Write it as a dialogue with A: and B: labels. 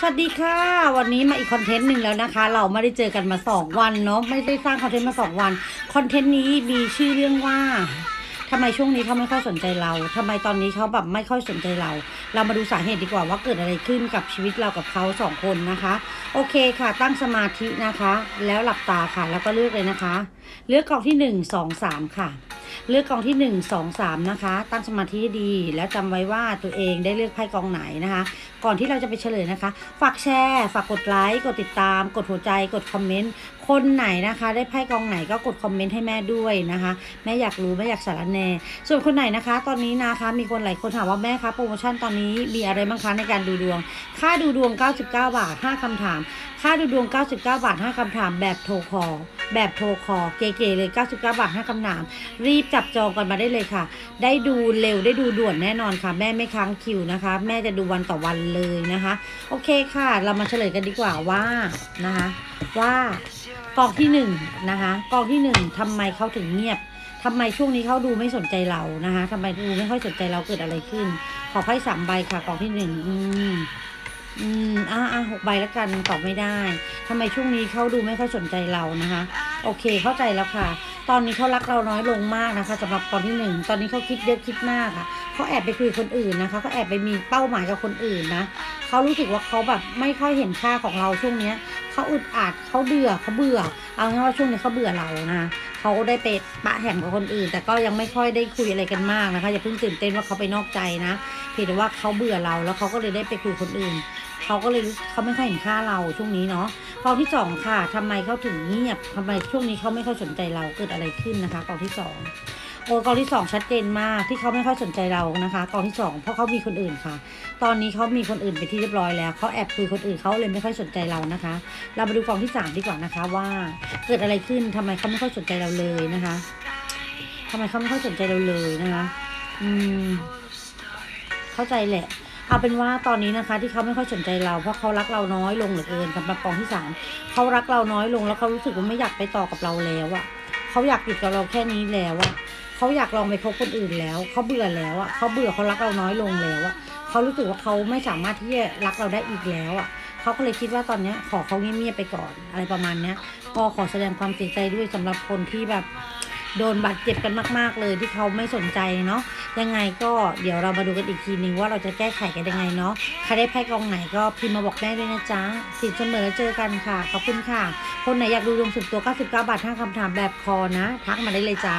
A: สวัสดีค่ะ วันนี้มาอีกคอนเทนต์หนึ่งแล้วนะคะ เราไม่ได้เจอกันมาสองวันเนาะไม่ได้สร้างคอนเทนต์มาสองวันคอนเทนต์นี้มีชื่อเรื่องว่าทำไมช่วงนี้เขาไม่ค่อยสนใจเราทำไมตอนนี้เขาแบบไม่ค่อยสนใจเรา เรามาดูสาเหตุดีกว่าว่าเกิดอะไรขึ้นกับชีวิตเรากับเขาสองคนนะคะ โอเคค่ะ ตั้งสมาธินะคะ แล้วหลับตาค่ะ แล้วก็เลือกเลยนะคะ เลือกกล่องที่หนึ่งสองสามค่ะ เลือกกองที่หนึ่งสองสามนะคะ ตั้งสมาธิดี แล้วจำไว้ว่าตัวเองได้เลือกไพ่กองไหนนะคะ ก่อนที่เราจะไปเฉลยนะคะ ฝากแชร์ ฝากกดไลค์ กดติดตาม กดหัวใจ กดคอมเมนต์ คนไหนนะคะ ได้ไพ่กองไหนก็กดคอมเมนต์ให้แม่ด้วยนะคะ แม่อยากรู้แม่อยากสารแน่ส่วนคนไหนนะคะ ตอนนี้นะคะ มีคนหลายคนถามว่าแม่คะโปรโมชั่นตอนนี้มีอะไรบ้างคะในการดูดวง ค่าดูดวง 99 บาท 5คำถาม ค่าดูดวง 99 บาท 5คำถามแบบโทรคอแบบโทรคอเก๋ๆเลย 99 บาท5คำถาม รีบจับจองกันมาได้เลยค่ะ ได้ดูเร็วได้ดูด่วนแน่นอนค่ะ แม่ไม่ค้างคิวนะคะ แม่จะดูวันต่อวันเลยนะคะ โอเคค่ะ เรามาเฉลยกันดีกว่าว่านะคะว่ากองที่หนึ่งนะคะกองที่หนึ่งทำไมเขาถึงเงียบทำไมช่วงนี้เขาดูไม่สนใจเรานะคะทำไมดูไม่ค่อยสนใจเราเกิดอะไรขึ้น ขอไพ่สามใบค่ะกองที่หนึ่งอืม อืมอ่าอ่าหกใบแล้วกันตอบไม่ได้ทำไมช่วงนี้เขาดูไม่ค่อยสนใจเรานะคะ โอเคเข้าใจแล้วค่ะ ตอนนี้เขารักเราน้อยลงมากนะคะสำหรับตอนที่หนึ่งตอนนี้เขาคิดเยอะคิดมากค่ะเขาแอบไปคุยคนอื่นนะคะเขาแอบไปมีเป้าหมายกับคนอื่นนะเขารู้สึกว่าเขาแบบไม่ค่อยเห็นค่าของเราช่วงเนี้ยเขาอึดอัดเขาเบื่อเขาเบื่อ เอาง่ายว่าช่วงนี้เขาเบื่อเรานะ เขาได้ไปปะแหมกับคนอื่น แต่ก็ยังไม่ค่อยได้คุยอะไรกันมากนะคะอย่าเพิ่งตื่นเต้นว่าเขาไปนอกใจนะเพียงแต่ว่าเขาเบื่อเราแล้วเขาก็เลยได้ไปคุยกับคนอื่นเขาก็เลยเขาไม่ค่อยเห็นค่าเราช่วงนี้เนาะกองที่สองค่ะทำไมเขาถึงเงียบทำไมช่วงนี้เขาไม่ค่อยสนใจเราเกิดอะไรขึ้นนะคะกองที่สอง โอ้กองที่สองชัดเจนมากที่เขาไม่ค่อยสนใจเรานะคะกองที่สองเพราะเขามีคนอื่นค่ะ ตอนนี้เขามีคนอื่นไปที่เรียบร้อยแล้วเขาแอบคุยคนอื่นเขาเลยไม่ค่อยสนใจเรานะคะ เรามาดูกองที่สามดีกว่านะคะว่าเกิดอะไรขึ้นทำไมเขาไม่ค่อยสนใจเราเลยนะคะทำไมเขาไม่ค่อยสนใจเราเลยนะคะ อืม เข้าใจแหละเอาเป็นว่าตอนนี้นะคะที่เขาไม่ค่อยสนใจเราเพราะเขารักเราน้อยลงเหลือเกินสำหรับกองที่สามเขารักเราน้อยลงแล้วเขารู้สึกว่าไม่อยากไปต่อกับเราแล้วอะเขาอยากหยุดกับเราแค่นี้แล้วอะ เขาอยากลองไปคบคนอื่นแล้วเขาเบื่อแล้วอะเขาเบื่อเขารักเราน้อยลงแล้วอะเขารู้สึกว่าเขาไม่สามารถที่จะรักเราได้อีกแล้วอะเขาก็เลยคิดว่าตอนเนี้ยขอเขาเงียบๆไปก่อนอะไรประมาณเนี้ยพอขอแสดงความเสียใจด้วยสำหรับคนที่แบบโดนบาดเจ็บกันมาก ๆ เลยที่เขาไม่สนใจเนาะยังไงก็เดี๋ยวเรามาดูกันอีกทีนึงว่าเราจะแก้ไขกันยังไงเนาะใครได้ไพ่กองไหนก็พิมพ์มาบอกแม่ด้วยนะจ๊ะสินเสมอแล้วเจอกันค่ะขอบคุณค่ะ คนไหนอยากดูดวงสุดตัว 99 บาท5คำถามแบบคอนะ ทักมาได้เลยจ้า